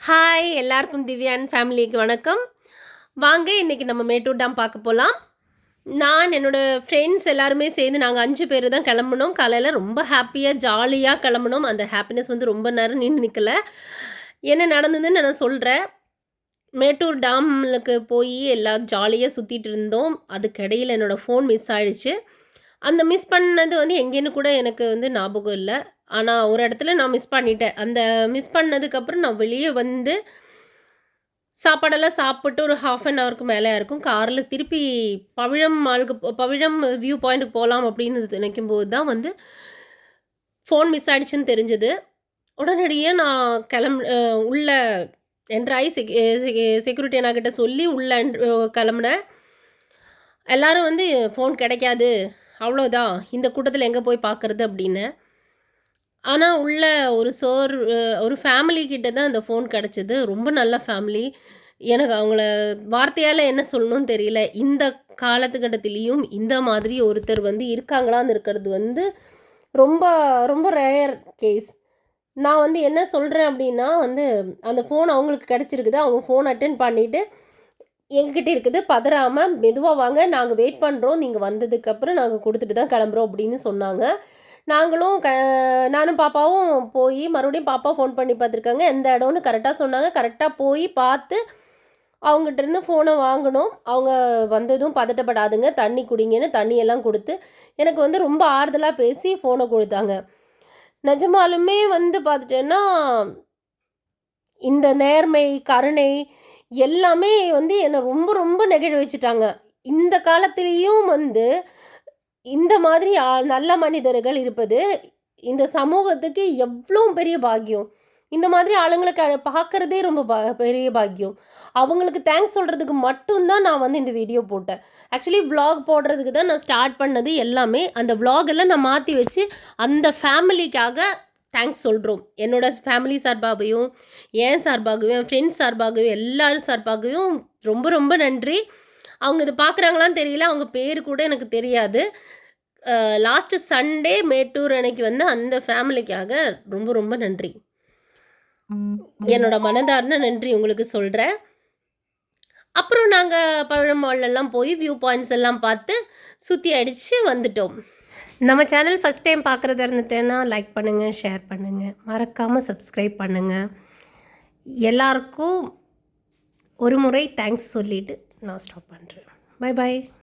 Hi எல்லாருக்கும் திவ்யான் ஃபேமிலிக்கு வணக்கம். வாங்க இன்றைக்கி நம்ம மேட்டூர் டேம் பார்க்க போகலாம் நான் என்னோடய ஃப்ரெண்ட்ஸ் எல்லாருமே சேர்ந்து நாங்கள் அஞ்சு பேர் தான் கிளம்புனோம். காலையில் ரொம்ப ஹாப்பியாக ஜாலியாக கிளம்புனோம். அந்த ஹாப்பினஸ் வந்து ரொம்ப நேரம் நின்று நிற்கல என்ன நடந்ததுன்னு நான் சொல்கிறேன் மேட்டூர் டேம்லுக்கு போய் எல்லாம் ஜாலியாக சுற்றிட்டு இருந்தோம். அதுக்கிடையில் என்னோடய ஃபோன் மிஸ் ஆகிடுச்சு அந்த மிஸ் பண்ணது வந்து எங்கேன்னு கூட எனக்கு வந்து ஞாபகம் இல்லை. ஆனால் ஒரு இடத்துல நான் மிஸ் பண்ணிட்டேன். அந்த மிஸ் பண்ணதுக்கப்புறம் நான் வெளியே வந்து சாப்பாடெல்லாம் சாப்பிட்டு ஒரு ஹாஃப் அன் ஹவருக்கு மேலே இருக்கும். காரில் திருப்பி பவிழம் மாலுக்கு போ- பவிழம் வியூ பாயிண்ட்டுக்கு போகலாம் அப்படின்னு நினைக்கும் போது தான் வந்து ஃபோன் மிஸ் ஆகிடுச்சுன்னு தெரிஞ்சது. உடனடியாக நான் கிளம்பு உள்ள என்ட்ராயி செக் செக்யூரிட்டி அண்ணாக்கிட்ட சொல்லி உள்ள கிளம்புனேன். எல்லாரும் வந்து ஃபோன் கிடைக்காது. அவ்வளோதான் இந்த கூட்டத்தில் எங்கே போய் பார்க்குறது? அப்படின்னு ஆனால் உள்ள ஒரு சார் ஒரு ஃபேமிலி கிட்ட தான் அந்த ஃபோன் கிடச்சிது. ரொம்ப நல்ல ஃபேமிலி எனக்கு அவங்கள வார்த்தையால் என்ன சொல்லணும்னு தெரியல. இந்த காலத்துக்கட்டத்திலையும் இந்த மாதிரி ஒருத்தர் வந்து இருக்காங்களான்னு இருக்கிறது வந்து ரொம்ப ரொம்ப ரேர் கேஸ் நான் வந்து என்ன சொல்கிறேன் அப்படின்னா வந்து அந்த ஃபோன் அவங்களுக்கு கிடச்சிருக்குது. அவங்க ஃபோன் அட்டன் பண்ணிவிட்டு எங்ககிட்ட இருக்குது. பதறாமல் மெதுவாக வாங்க. நாங்கள் வெயிட் பண்ணுறோம் நீங்கள் வந்ததுக்கப்புறம் நாங்கள் கொடுத்துட்டு தான் கிளம்புறோம் அப்படின்னு சொன்னாங்க. நாங்களும் க நானும் பாப்பாவும் போய் மறுபடியும் பாப்பா ஃபோன் பண்ணி பார்த்துருக்காங்க. எந்த இடம்னு கரெக்டாக சொன்னாங்க. கரெக்டாக போய் பார்த்து அவங்ககிட்ட இருந்து ஃபோனை வாங்கினோம். அவங்க வந்ததும் பதட்டப்படாதுங்க. தண்ணி குடிங்கன்னு தண்ணியெல்லாம் கொடுத்து எனக்கு வந்து ரொம்ப ஆறுதலாக பேசி ஃபோனை கொடுத்தாங்க. நிஜமாலுமே வந்து பார்த்துட்டேன்னா இந்த நேர்மை கருணை எல்லாமே வந்து என்னை ரொம்ப ரொம்ப நெகிழ வச்சுட்டாங்க இந்த காலத்திலையும் வந்து இந்த மாதிரி நல்ல மனிதர்கள் இருப்பது இந்த சமூகத்துக்கு எவ்வளோ பெரிய பாக்கியம். இந்த மாதிரி ஆளுங்களை பார்க்குறதே ரொம்ப பா பெரிய பாக்கியம். அவங்களுக்கு தேங்க்ஸ் சொல்கிறதுக்கு மட்டும்தான் நான் வந்து இந்த வீடியோ போட்டேன். ஆக்சுவலி விலாக் போடுறதுக்கு தான் நான் ஸ்டார்ட் பண்ணது எல்லாமே. அந்த விலாகெல்லாம் நான் மாற்றி வச்சு அந்த ஃபேமிலிக்காக தேங்க்ஸ் சொல்கிறோம் என்னோட ஃபேமிலி சார்பாகவும் என் சார்பாகவும் என் ஃப்ரெண்ட்ஸ் சார்பாகவும் எல்லோரும் சார்பாகவும் ரொம்ப ரொம்ப நன்றி. அவங்க இது பார்க்குறாங்களான்னு தெரியல. அவங்க பேர் கூட எனக்கு தெரியாது. லாஸ்ட்டு சண்டே மேட்டூர் அன்னைக்கு வந்து அந்த ஃபேமிலிக்காக ரொம்ப ரொம்ப நன்றி. என்னோட மனதார்ந்த நன்றி உங்களுக்கு சொல்கிறேன் அப்புறம் நாங்கள் பழமாலெல்லாம் போய் வியூ பாயிண்ட்ஸ் எல்லாம் பார்த்து சுற்றி அடித்து வந்துட்டோம். நம்ம சேனல் ஃபஸ்ட் டைம் பார்க்குறதா இருந்துட்டேன்னா லைக் பண்ணுங்கள் ஷேர் பண்ணுங்கள் மறக்காமல் சப்ஸ்கிரைப் பண்ணுங்கள் எல்லாருக்கும் ஒரு முறை தேங்க்ஸ் சொல்லிவிட்டு நான் ஸ்டாப் பண்ணுறேன் பை பாய்